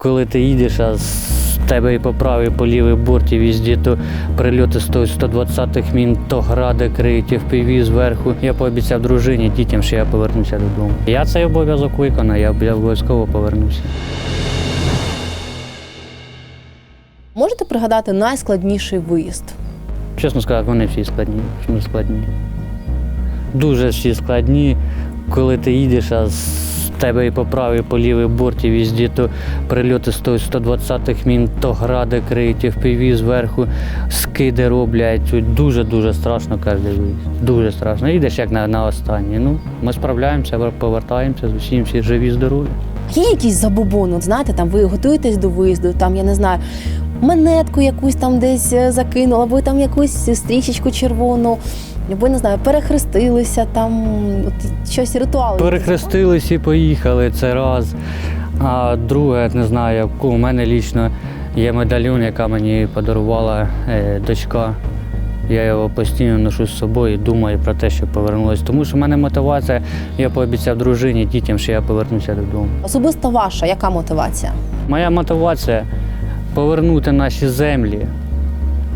Коли ти їдеш, а з тебе і по правій, по лівій борті візді, то прильоти з 120-х мін, то гради криють, впіві зверху. Я пообіцяв дружині, дітям, що я повернуся додому. Я цей обов'язок виконаю, я обов'язково повернуся. Можете пригадати найскладніший виїзд? Чесно сказати, вони всі складні. Вони складні. Дуже всі складні, коли ти їдеш, а з тебе і по правій, по лівій борті візді, то прильоти з 120-х мін, то гради криють, впіві зверху, скиди роблять. Дуже-дуже страшно кожен виїзд. Дуже страшно. Їдеш як на, на останній. Ну, ми справляємося, повертаємося з усім, всі живі, здорові. Є якісь забобони, от знаєте, там ви готуєтесь до виїзду, там я не знаю, монетку якусь там десь е, закинули, або там якусь стрічечку червону, або не знаю, перехрестилися, там от, щось ритуали. Перехрестились і поїхали це раз. А друге, не знаю, у мене лічно є медальйон, яка мені подарувала е, дочка. Я його постійно ношу з собою і думаю про те, що повернулася. Тому що в мене мотивація, я пообіцяв дружині, дітям, що я повернуся додому. Особисто ваша, яка мотивація? Моя мотивація повернути наші землі,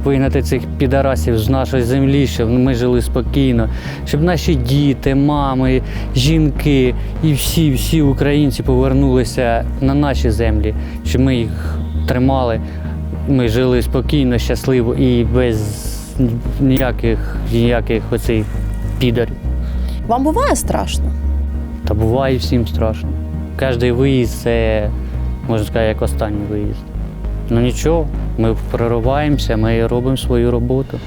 вигнати цих підарасів з нашої землі, щоб ми жили спокійно, щоб наші діти, мами, жінки і всі, всі українці повернулися на наші землі, щоб ми їх тримали, ми жили спокійно, щасливо і без ніяких, ніяких оцих підарів. Вам буває страшно? Та буває всім страшно. Кожний виїзд це, можна сказати, як останній виїзд. Ну нічого, ми прориваємося, ми робимо свою роботу.